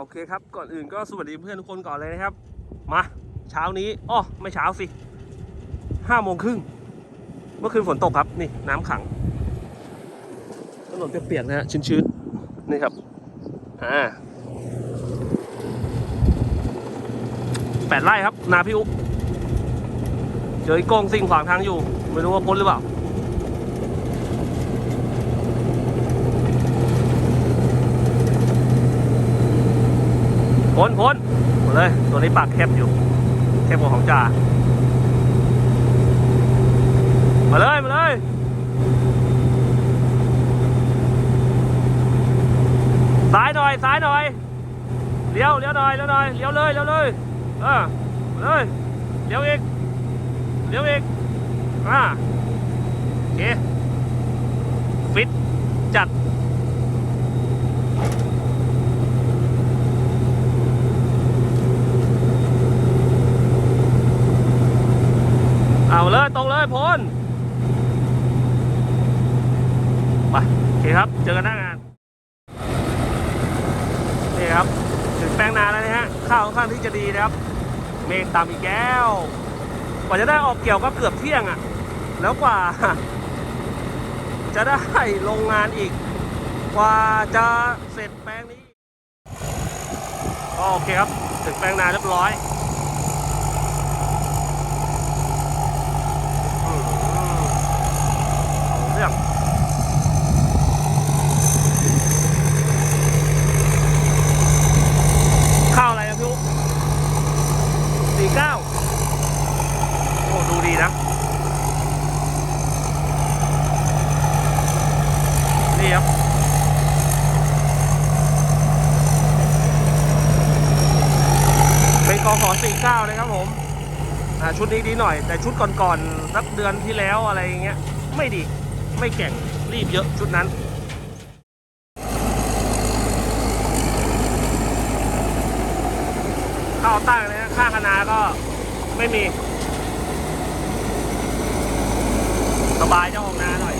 โอเคครับ ก่อนอื่นก็สวัสดีเพื่อนทุกคนก่อนเลยนะครับ มาเช้านี้อ้อไม่เช้าสิห้าโมงครึ่งเมื่อคืนฝนตกครับ นี่น้ำขังถนนเปียกๆนะฮะชื้นๆนี่ครับอ่าแปดไร่ครับ นาพี่อุ๊บเจอไอ้โกงสิ่งขวางทางอยู่ ไม่รู้ว่าพ้นหรือเปล่า พ้นพ้นหมดเลย ตัวนี้ปากแคบอยู่แคบกว่าของจ่ามาเลยมาเลยซ้ายหน่อยซ้ายหน่อยเลี้ยวเลี้ยวหน่อยเลี้ยวหน่อยเลี้ยวเลยเลี้ยวเลยเออมาเลยเลี้ยวอีกเลี้ยวอีกอ่าโอเคฟิตจัด เลย ตรงเลยพ้นไปโอเคครับ เจอกันหน้างาน นี่ครับ ถึงแปลงนาแล้วนะฮะ ข้าวค่อนข้างที่จะดีนะครับ เมฆต่ำอีกแล้ว กว่าจะได้ออกเกี่ยวก็เกือบเที่ยงอะ่ะ แล้วกว่า จะได้ลงงานอีก กว่าจะเสร็จแปลงนี้ก็โอเคครับ ถึงแปลงนาเรียบร้อย อืมเอาเรื่องข้าวอะไรอะพี่อุ๊สี่เก้าโอ้ ดูดีนะ นี่ครับ เป็นกขอ49นะครับผม อ่า ชุดนี้ดีหน่อย แต่ชุดก่อนๆสักเดือนที่แล้วอะไรอย่างเงี้ยไม่ดีไม่แก่งรีบเยอะชุดนั้นข้าวตั้งนะฮะค่าคณาก็ไม่มี สบายเจ้าของนาหน่อย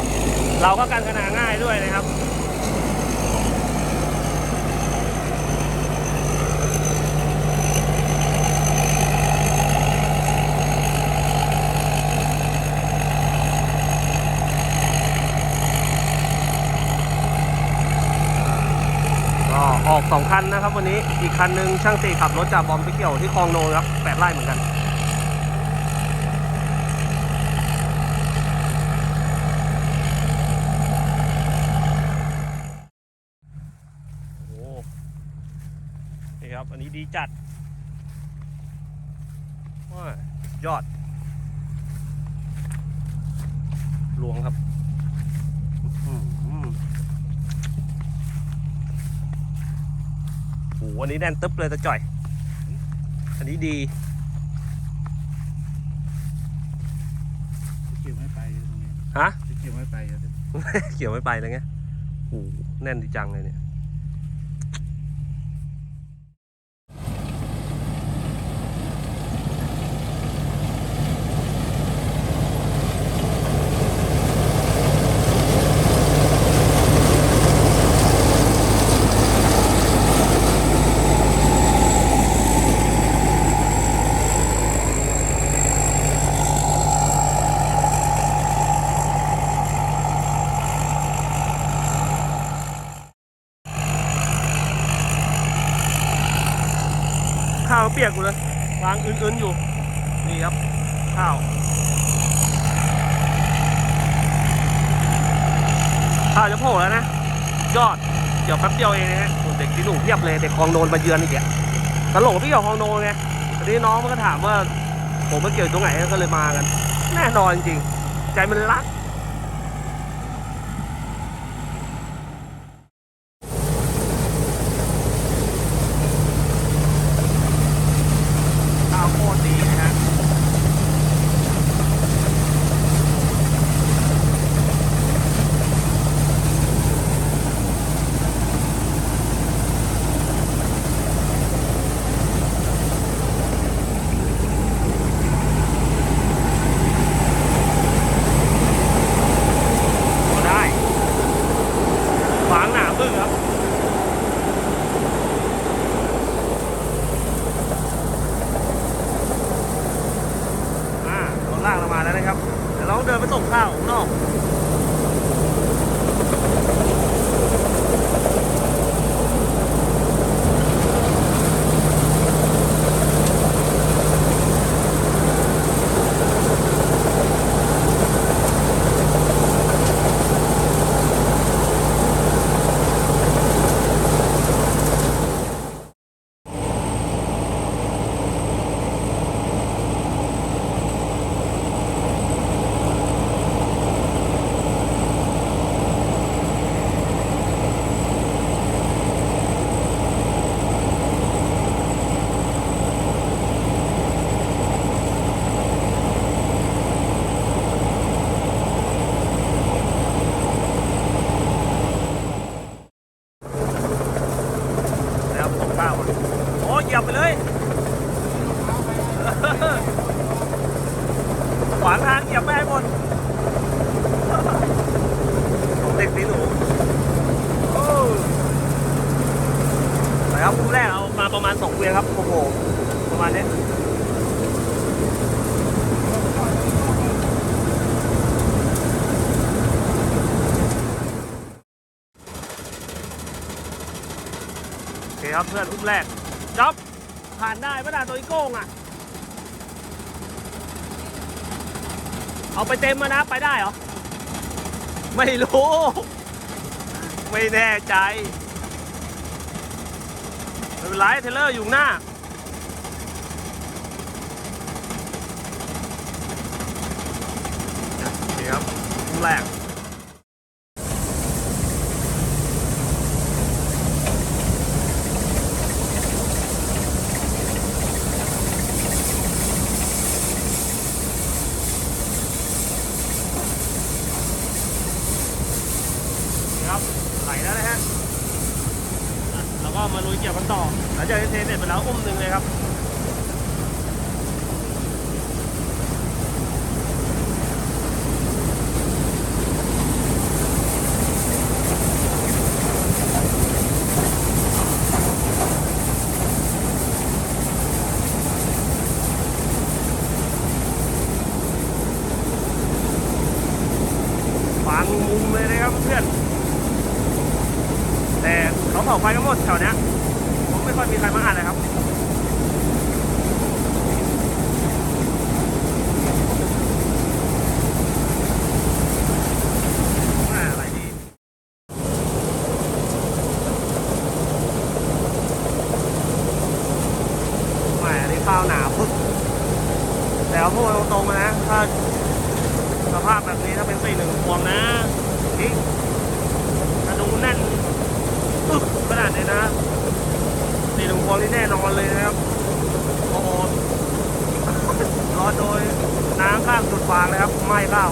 เราก็กันคณาง่ายด้วยนะครับ ก็ ออกสองคันนะครับ วันนี้อีกคันหนึ่งช่างตีขับรถจากบอมไปเกี่ยวที่คลองโนครับแปดไร่เหมือนกันโอ้นี่ครับ อันนี้ดีจัดว้ายอด หลวงครับอื้อหือ โอ้โหอันนี้แน่นตึ๊บเลยตะจ่อย อันนี้ดีเกี่ยวไม่ไปตรงนี้ฮะเกี่ยวไม่ไปอะ เกี่ยวไม่ไปเลยไงโอ้โหแน่นดีจังเลยเนี่ย ปียกอยู่เลยวางอื่นๆอยู่ นี่ครับ ข้าว ข้าวจะโผล่แล้วนะ ยอด เดี๋ยวแป๊บเดียวเองนะฮะโอ้เด็กที่หนูเพียบเลย เด็กคลองโดนมาเยือนอีกอะตลกพี่เกี่ยวคลองโดนไงทีนี้น้องมันก็ถามว่า ผมมาเกี่ยวตรงไหนก็เลยมากัน แน่นอนจริงๆใจมันรัก ครับเพื่อนอุ้มแรกจ๊อบผ่านได้ปะด่าตัวอีโก้งอะ เอาไปเต็มมานะไปได้เหรอ ไม่รู้ ไม่แน่ใจไม่เป็นไรเทเลอร์อยู่หน้าโอเคครับอุ้มแรก ครับไหลแล้วนะฮะอะแล้วก็มาลุยเกี่ยวกันต่อหลัง จากที่เทเสร็จไปแล้วอุ้มหนึ่งเลยครับฟังมุมเลยนะครับเพื่อน แต่เขาเผาไฟกันหมดแถวเนี้ย ไม่ค่อยมีใครมาอ่านเลยครับ อ่าอะไรดีแหมนี่ข้าวหนาปึ๊กแต่ว่าพูดตรงๆนะ ถ้าสภาพแบบนี้ถ้าเป็นสี่หนึ่งพวงนะนี่กระดูแน่นปึ๊กขนาดนี้นะสี่หนึ่งพวงนี่แน่นอนเลยนะครับ โอ้โหรอโดยน้ำข้างสุดฟางเลยครับไหม้ข้า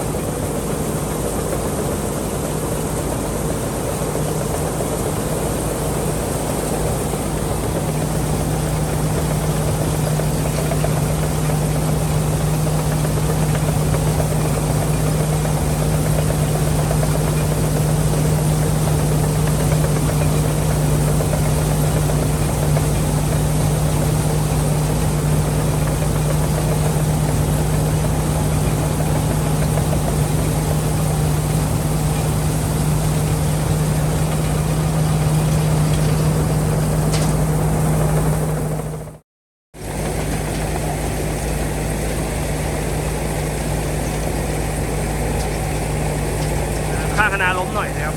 นาล้มหน่อยนะครับ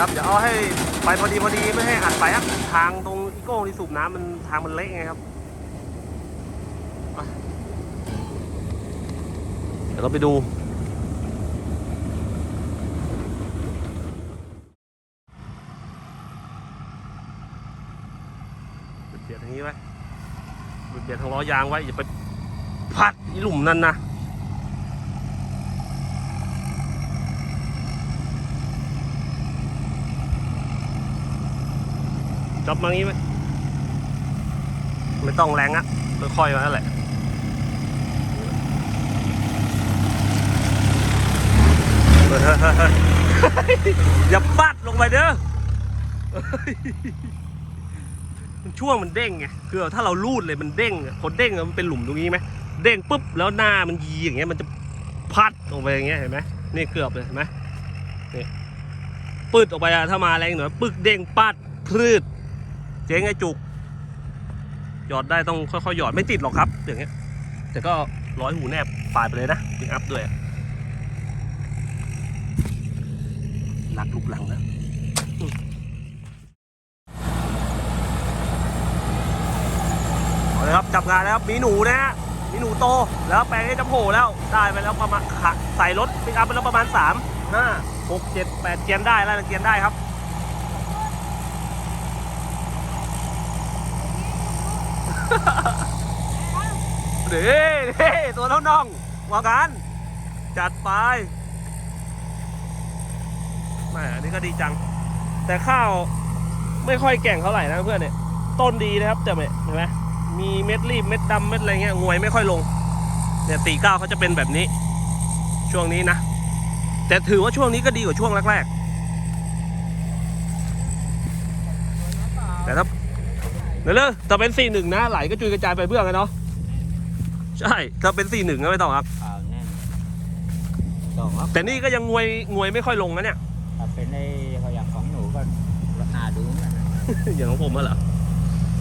โอ เคครับเดี๋ยวเอาให้ไปพอดีพอดีไม่ให้อัดไปครับทางตรงอีโก้ที่สูบน้ำมันทางมันเละไงครับเดี๋ยวเราไปดู เบียดทางนี้ไว้เบียดทางล้อยางไว้อย่าไปพัดอีหลุมนั่นนะ จับมางี้ไหมไม่ต้องแรงอะค่อยๆมาแหละอย่าปัดลงไปเด้อมันช่วงมันเด้งไงคือถ้าเราลูดเลยมันเด้งคนเด้งอะมันเป็นหลุมตรงนี้ไหมเด้งปุ๊บแล้วหน้ามันยีอย่างเงี้ยมันจะพัดลงไปอย่างเงี้ยเห็นไหมนี่เกือบเลยเห็นไหมนี่ปืดออกไปอะถ้ามาแรงหน่อยปึกเด้งปัดพลืด จ๊งไอจุก หยอดได้ต้องค่อยๆหยอดไม่ติดหรอกครับ อย่างเงี้ย แต่ก็ร้อยหูแนบปาดไปเลยนะปิกอัพด้วยอะลักลูกหลังนะเอาเลยครับจับงานแล้วครับมีหนูนะฮะมีหนูโตแล้วแปลงนี้จะโผล่แล้วได้ไปแล้วประมาณใส่รถปิกอัพไปแล้วประมาณสามห้าหกเจ็ดแปดเกียนได้แล้วเกียนได้ครับ เด้เด้ตัวเท่าน้องว่ากัน จัดไปแหมอันนี้ก็ดีจัง แต่ข้าวไม่ค่อยแก่งเท่าไหร่นะเพื่อนเนี่ย ต้นดีนะครับแต่เนี่ยเห็นไหมมีเม็ดรีบเม็ดดำเม็ดอะไรเงี้ยงวยไม่ค่อยลงเนี่ยตีเก้าเขาจะเป็นแบบนี้ ช่วงนี้นะ แต่ถือว่าช่วงนี้ก็ดีกว่าช่วงแรกๆแต่ถ้า เดี๋ยวเลยถ้าเป็นสี่หนึ่งนะไหลก็จุยกระจายไปเบื้องกันเนาะใช่ถ้าเป็นสี่หนึ่งก็ไม่ต้องครับอ่าแน่นสองครับแต่นี่ก็ยังงวยงวยไม่ค่อยลงนะเนี่ย ถ้าเป็นในเขาอย่างของหนูก็ราคาดูเหมือนกันนะอย่างของผมอะเหรอ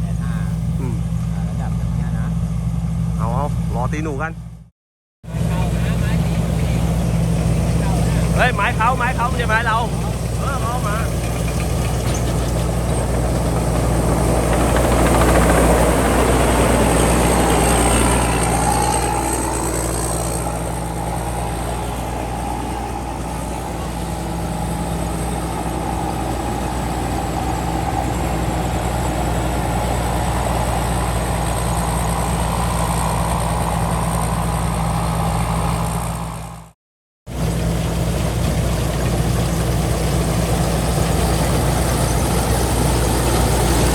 แต่ถ้าอืมอ่าระดับอย่างเงี้ยนะเอาเอารอตีหนูกันเฮ้ยไม้เขาไม้เขาไม่ใช่ไม้เราเออเขาเอามา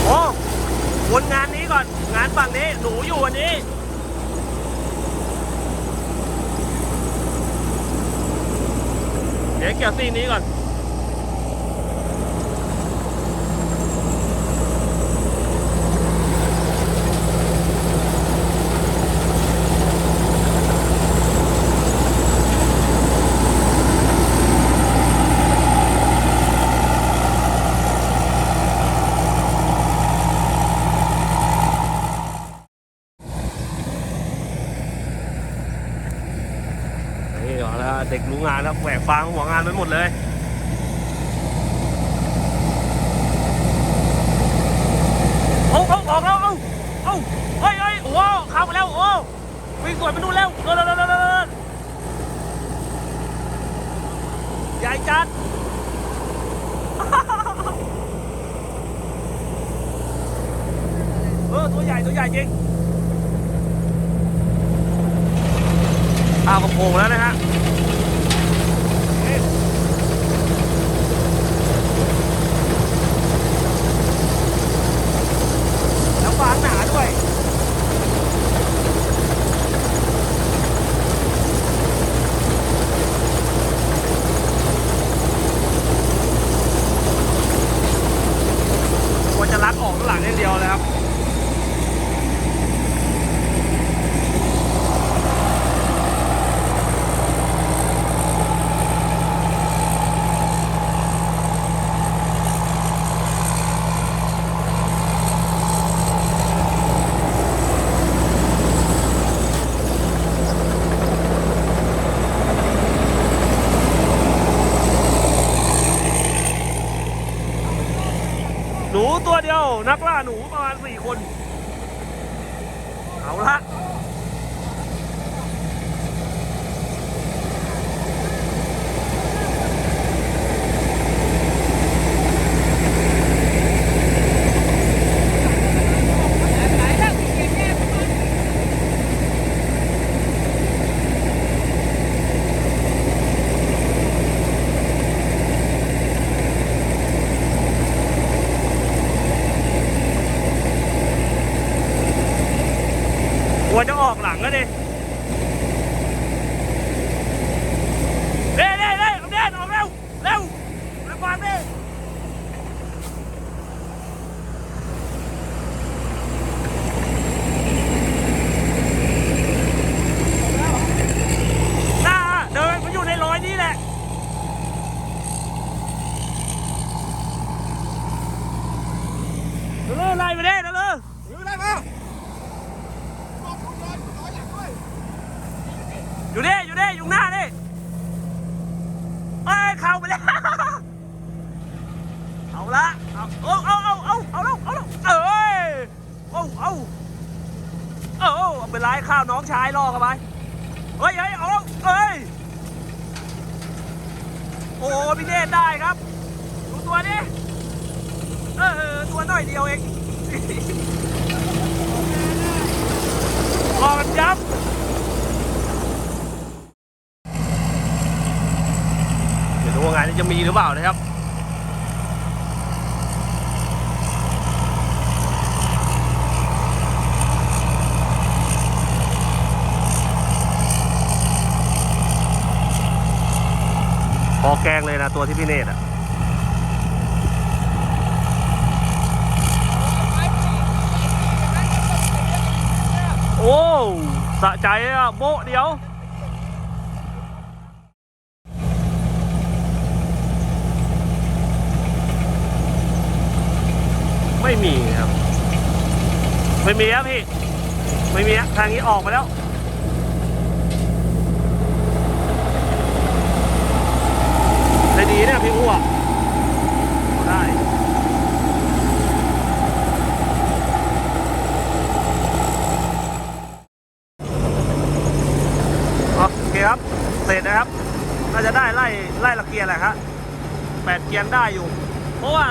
โอ้วนงานนี้ก่อน งานฝั่งนี้ หนูอยู่วันนี้ กี่ยวซีนนี้ก่อน นี่ เด็กรู้งานแล้วแหวกฟางหัวงานไปหมดเลยเอาเอาออกแล้วเอาเอาเฮ้ยเฮ้ยโอ้เข้ามาแล้วโอ้วิ่งสวยไปนู่นแล้วเดินเดินเดินเดินเดินใหญ่จัดเออตัวใหญ่ตัวใหญ่จริงอ้าวกระโปรงแล้วนะฮะ นูตัวเดียว นักล่าหนูประมาณสี่คน เอาละ กลัวจะออกหลังก็ดิเด้เด้เด้เอาเด้ออกเร็ว เร็วเร็วกว่าเด้หน้าเดินมาอยู่ในรอยนี้แหละ เร็วๆไล่ไปเด้เร็วๆ อยู่ได้ปะ อยู่นี่อยู่นี่อยู่หน้านี่เอ้ยเข้าไปแล้ว เอาละเอาเอาเอาเอาเอาเอาแล้วเอาแล้วเอ้ยเอาเอา เอาเอาเป็นไรข้าวน้องชายรอเข้าไป เฮ้ยเฮ้ยเอาเอ้ย โอ้พี่เนตได้ครับ ดูตัวนี้เออตัวน่อยเดียวเองรอกันยับเดี๋ยวดูว่างานนี้จะมีหรือเปล่านะครับ อแกงเลยนะตัวที่พี่เนตอะโอ้สะใจอะโบเดียวไม่มีครับ ไม่มีครับพี่ ไม่มีครับทางนี้ออกมาแล้ว ดีเนี่ยพี่อ้วได้โอเคครับ เสร็จนะครับน่าจะได้ไล่ไล่ละเกียร์แหละครับแปดเกียร์ได้อยู่ เพราะว่า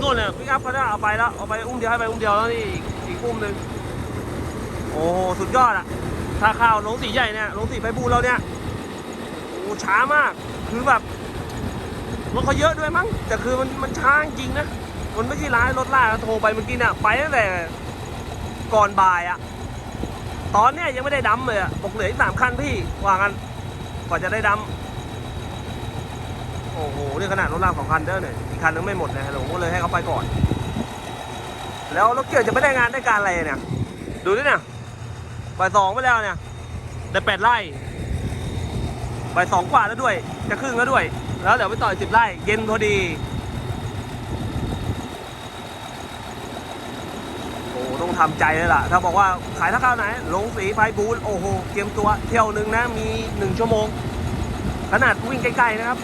นู่นเนี่ยพิกอัพเขาจะเอาไปแล้ว เอาไปอุ้มเดียวให้ไปอุ้มเดียวแล้วนี่อีกอุ้มหนึ่งโอ้สุดยอดอะถ้าข้าวลงสีใหญ่เนี่ยลงสีไปบูเราเนี่ยโอ้ช้ามาก คือแบบ รถเขาเยอะด้วยมั้งแต่คือมันมันช้าจริงนะมันไม่ใช่ร้ายรถล่าโทรไปเมื่อกี้เนี่ยไปตั้งแต่ก่อนบ่ายอะตอนเนี้ยยังไม่ได้ดำเลยอะบอกเหลืออีกสามคันพี่ว่างันกว่าจะได้ดำโอ้โหนี่ขนาดรถล่าสองคันเด้อเนี่ยอีกคันนึงไม่หมดเลยผมก็เลยให้เขาไปก่อน แล้วรถเกี่ยวจะไม่ได้งานได้การอะไรเนี่ยดูดิเนี่ยบ่ายสองไปแล้วเนี่ยได้แปดไร่บ่ายสองกว่าแล้วด้วย จะครึ่งแล้วด้วย แล้วเดี๋ยวไปต่อยสิบไร่เย็นพอดี โอ้โหต้องทำใจเลยล่ะ ถ้าบอกว่าขายถ้าข้าวไหน ลงสีไฟบูนโอ้โห เตรียมตัวเที่ยวหนึ่งนะ มีหนึ่งชั่วโมง ขนาดวิ่งใกล้ๆนะครับ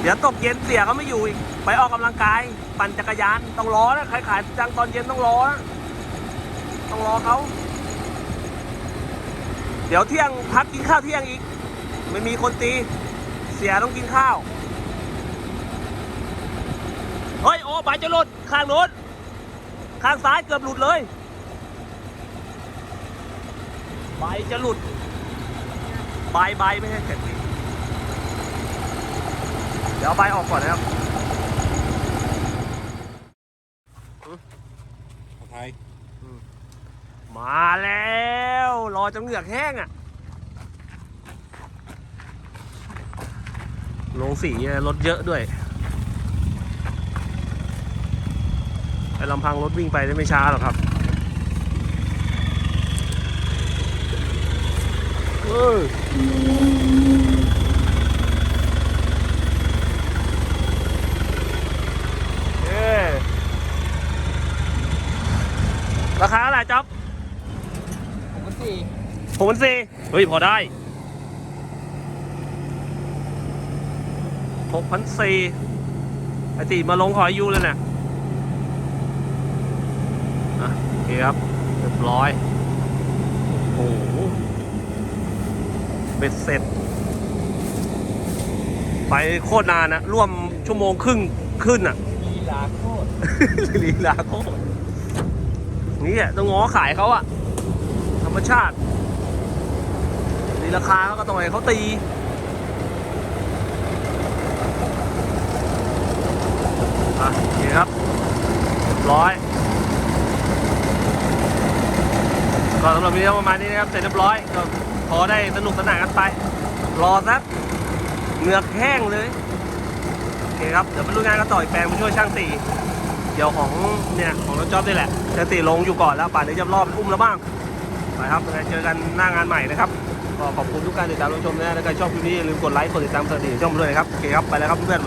เดี๋ยวตกเย็นเสียก็ไม่อยู่อีก ไปออกกำลังกาย ปั่นจักรยาน ต้องรอนะใครขายจังตอนเย็นต้องรอนะ ต้องรอเขา ดี๋ยวเที่ยงพักกินข้าวเที่ยงอีก ไม่มีคนตี เสียต้องกินข้าว เฮ้ย โอ้ใบจะหลุด ข้างโน้นข้างซ้ายเกือบหลุดเลยใบจะหลุดใบใบไม่ใช่แข็งดีเดี๋ยวใบออกก่อนนะครับ ไทย มาแล้ว รอจนเหงือกแห้งอะ่ะ ลงสีรถเยอะด้วยไอ้ลำพังรถวิ่งไปได้ไม่ช้าหรอกครับเออเอ้ราคาเท่าไหร่จ๊อบ ผมก็สี่ หกพันสี่เฮ้ย พอได้หกพันสี่ไอตีมาลงขออายุเลยเนี่ยอะโอเคครับเรียบร้อย โอ้โหเบ็ดเสร็จ ไปโคตรนานนะร่วมชั่วโมงครึ่งขึ้นอะมีลาโคตรลีลาโคตรนี่อะต้องง้อขายเขาอะ ธรรมชาติตี ราคาเขาก็ต้องให้เขาตีอะโอเครับร้อยก็สำหรับวิดีโอประมาณนี้นะครับเสร็จเรียบร้อยก็พอได้สนุกสนานกันไป รอสักเหงือกแห้งเลยโอเคครับเดี๋ยวไปรู้งานกันต่ออีกแปลงไปช่วยช่างตีเดี๋ยวของเนี่ยของรถจอบนี่แหละช่างตีลงอยู่ก่อนแล้วป่านนี้จะรอบอุ้มแล้วบ้างไปครับเจอกันหน้างานใหม่นะครับ ก็ขอบคุณทุกการติดตามรับชมนะแล้วก็ชอบคลิปนี้อย่าลืมกดไลค์กดติดตามสถิติช่องผมด้วยนะครับโอเคครับไปแล้วครับเพื่อนๆ